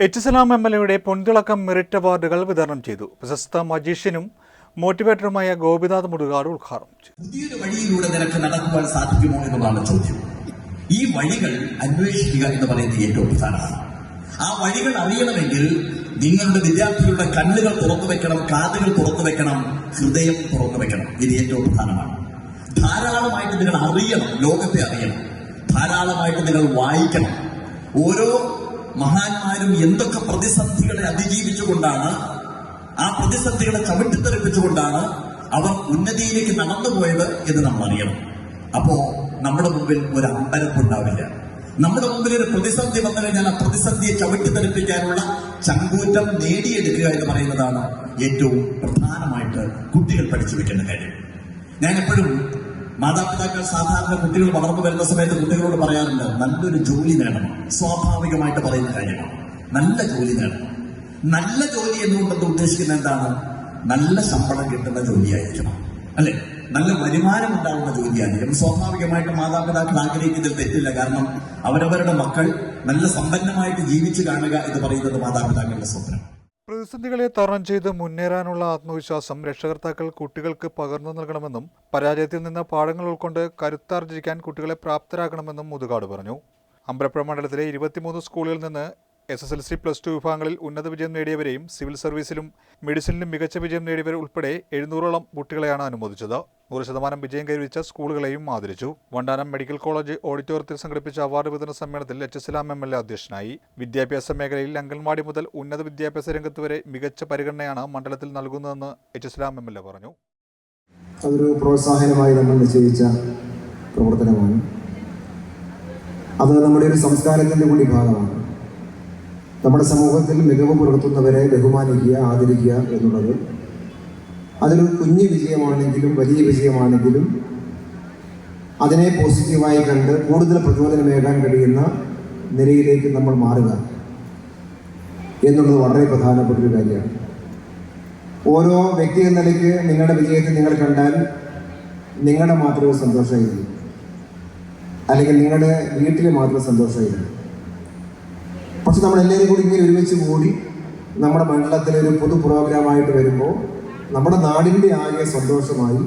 H സലാം M L എയുടെ പൊൻതിളക്കം merit അവാർഡുകൾ വിതരണം ചെയ്തു. പ്രശസ്ത മജീഷ്യനും മോട്ടിവേറ്ററുമായ ഗോപിനാഥ് മുടുകാട് ഉദ്ഘാടനം ചെയ്തു. പുതിയൊരു വഴിയിലൂടെ നിനക്ക് നടക്കുവാൻ സാധിക്കുമോ എന്നതാണ് ചോദ്യം. ഈ വഴികൾ അന്വേഷിക്കുക എന്ന് പറയുന്നത് ഏറ്റവും പ്രധാനമാണ്. ആ വഴികൾ അറിയണമെങ്കിൽ നിങ്ങളുടെ വിദ്യാർത്ഥികളുടെ കണ്ണുകൾ തുറന്നു വെക്കണം കാതുകൾ തുറന്നു വെക്കണം ഹൃദയം തുറന്നു വെക്കണം. ഇത് ഏറ്റവും പ്രധാനമാണ്. ധാരാളമായിട്ട് നിങ്ങൾ അറിയണം ലോകത്തെ അറിയണം. ധാരാളമായിട്ട് നിങ്ങൾ വായിക്കണം. ഓരോ മഹാന്മാരും എന്തൊക്കെ പ്രതിസന്ധികളെ അതിജീവിച്ചുകൊണ്ടാണ് ആ പ്രതിസന്ധികളെ ചവിട്ടിത്തെറിപ്പിച്ചുകൊണ്ടാണ് അവർ ഉന്നതിയിലേക്ക് നടന്നുപോയത് എന്ന് നമ്മൾ അറിയണം. അപ്പോ നമ്മുടെ മുമ്പിൽ ഒരു അമ്പരപ്പുണ്ടാവില്ല നമ്മുടെ മുമ്പിൽ ഒരു പ്രതിസന്ധി വന്നാൽ ഞാൻ ആ പ്രതിസന്ധിയെ ചവിട്ടിത്തെറിപ്പിക്കാനുള്ള ചങ്കൂറ്റം നേടിയെടുക്കുക എന്ന് പറയുന്നതാണ് ഏറ്റവും പ്രധാനമായിട്ട് കുട്ടികൾ പഠിച്ചു വെക്കേണ്ട കാര്യം. ഞാൻ എപ്പോഴും മാതാപിതാക്കൾ സാധാരണ കുട്ടികൾ വളർന്നു വരുന്ന സമയത്ത് കുട്ടികളോട് പറയാറുണ്ട് നല്ലൊരു ജോലി നേടണം. സ്വാഭാവികമായിട്ട് പറയുന്ന കാര്യമാണ്. നല്ല ജോലി നേടണം. നല്ല ജോലി എന്നുകൊണ്ടത് ഉദ്ദേശിക്കുന്നത് എന്താണ്? നല്ല ശമ്പളം കിട്ടുന്ന ജോലിയായിരിക്കണം. അല്ലെ? നല്ല വരുമാനം ഉണ്ടാവുന്ന ജോലിയായിരിക്കും സ്വാഭാവികമായിട്ട് മാതാപിതാക്കൾ ആഗ്രഹിക്കുന്നതിൽ തെറ്റില്ല. കാരണം അവരവരുടെ മക്കൾ നല്ല സമ്പന്നമായിട്ട് ജീവിച്ചു കാണുക എന്ന് പറയുന്നത് മാതാപിതാക്കളുടെ സ്വപ്നം. പ്രതിസന്ധികളെ തരണം ചെയ്ത് മുന്നേറാനുള്ള ആത്മവിശ്വാസം രക്ഷകർത്താക്കൾ കുട്ടികൾക്ക് പകർന്നു നൽകണമെന്നും പരാജയത്തിൽ നിന്ന് പാഠങ്ങൾ ഉൾക്കൊണ്ട് കരുത്താർജിക്കാൻ കുട്ടികളെ പ്രാപ്തരാക്കണമെന്നും മുതുകാട് പറഞ്ഞു. അമ്പലപ്പുഴ മണ്ഡലത്തിലെ ഇരുപത്തിമൂന്ന് സ്കൂളുകളിൽ നിന്ന് S S L C plus two വിഭാഗങ്ങളിൽ ഉന്നത വിജയം നേടിയവരെയും സിവിൽ സർവീസിലും മെഡിസിനിലും മികച്ച വിജയം നേടിയവർ ഉൾപ്പെടെ എഴുന്നൂറോളം കുട്ടികളെയാണ് അനുമോദിച്ചത്. നൂറ് ശതമാനം വിജയം കൈവരിച്ച സ്കൂളുകളെയും ആദരിച്ചു. വണ്ടാനം മെഡിക്കൽ കോളേജ് ഓഡിറ്റോറിയത്തിൽ സംഘടിപ്പിച്ച അവാർഡ് വിതരണ സമ്മേളനത്തിൽ എച്ച് എസ്ലാം എം എൽ എ അധ്യക്ഷനായി. വിദ്യാഭ്യാസ മേഖലയിൽ അംഗൻവാടി മുതൽ ഉന്നത വിദ്യാഭ്യാസ രംഗത്ത് വരെ മികച്ച പരിഗണനയാണ് മണ്ഡലത്തിൽ നൽകുന്നതെന്ന് എച്ച് എസ്ലാം എം എൽ എ പറഞ്ഞു. അതൊരു പ്രോത്സാഹനമായി നമ്മൾ നിശ്ചയിച്ച പ്രവർത്തനമാണ്. അത് നമ്മുടെ ഒരു സംസ്കാരത്തിന്റെ കൂടി ഭാഗമാണ്. നമ്മുടെ സമൂഹത്തിൽ മികവ് പുലർത്തുന്നവരെ ബഹുമാനിക്കുക ആദരിക്കുക എന്നുള്ളത്. അതൊരു കുഞ്ഞു വിജയമാണെങ്കിലും വലിയ വിജയമാണെങ്കിലും അതിനെ പോസിറ്റീവായി കണ്ട് കൂടുതൽ പ്രചോദനമേകാൻ കഴിയുന്ന നിലയിലേക്ക് നമ്മൾ മാറുക എന്നുള്ളത് വളരെ പ്രധാനപ്പെട്ട ഒരു കാര്യമാണ്. ഓരോ വ്യക്തി എന്ന നിലയ്ക്ക് നിങ്ങളുടെ വിജയത്തെ നിങ്ങൾ കണ്ടാൽ നിങ്ങളുടെ മാത്രമേ സന്തോഷമായിരിക്കും. അല്ലെങ്കിൽ നിങ്ങളുടെ വീട്ടിൽ മാത്രം സന്തോഷമായിരിക്കും. പക്ഷെ നമ്മൾ എല്ലാവരും കൂടി ഇങ്ങനെ ഒരുമിച്ച് കൂടി നമ്മുടെ മണ്ഡലത്തിലൊരു പൊതു പ്രോഗ്രാമായിട്ട് വരുമ്പോൾ നമ്മുടെ നാടിന്റെ ആകെ സന്തോഷമായി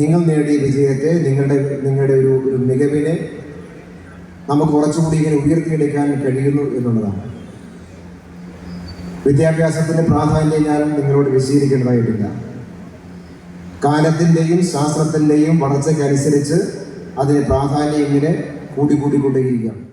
നിങ്ങൾ നേടിയ വിജയത്തെ നിങ്ങളുടെ നിങ്ങളുടെ ഒരു ഒരു മികവിനെ നമുക്ക് കുറച്ചുകൂടി ഇങ്ങനെ ഉയർത്തിയെടുക്കാൻ കഴിയുന്നു എന്നുള്ളതാണ്. വിദ്യാഭ്യാസത്തിന്റെ പ്രാധാന്യം ഞാൻ നിങ്ങളോട് വിശീലിക്കേണ്ടതായിട്ടില്ല കാലത്തിന്റെയും ശാസ്ത്രത്തിന്റെയും വളർച്ചയ്ക്കനുസരിച്ച് അതിന് പ്രാധാന്യം ഇങ്ങനെ കൂടി കൂടി കൊണ്ടേയിരിക്കുകയാണ്.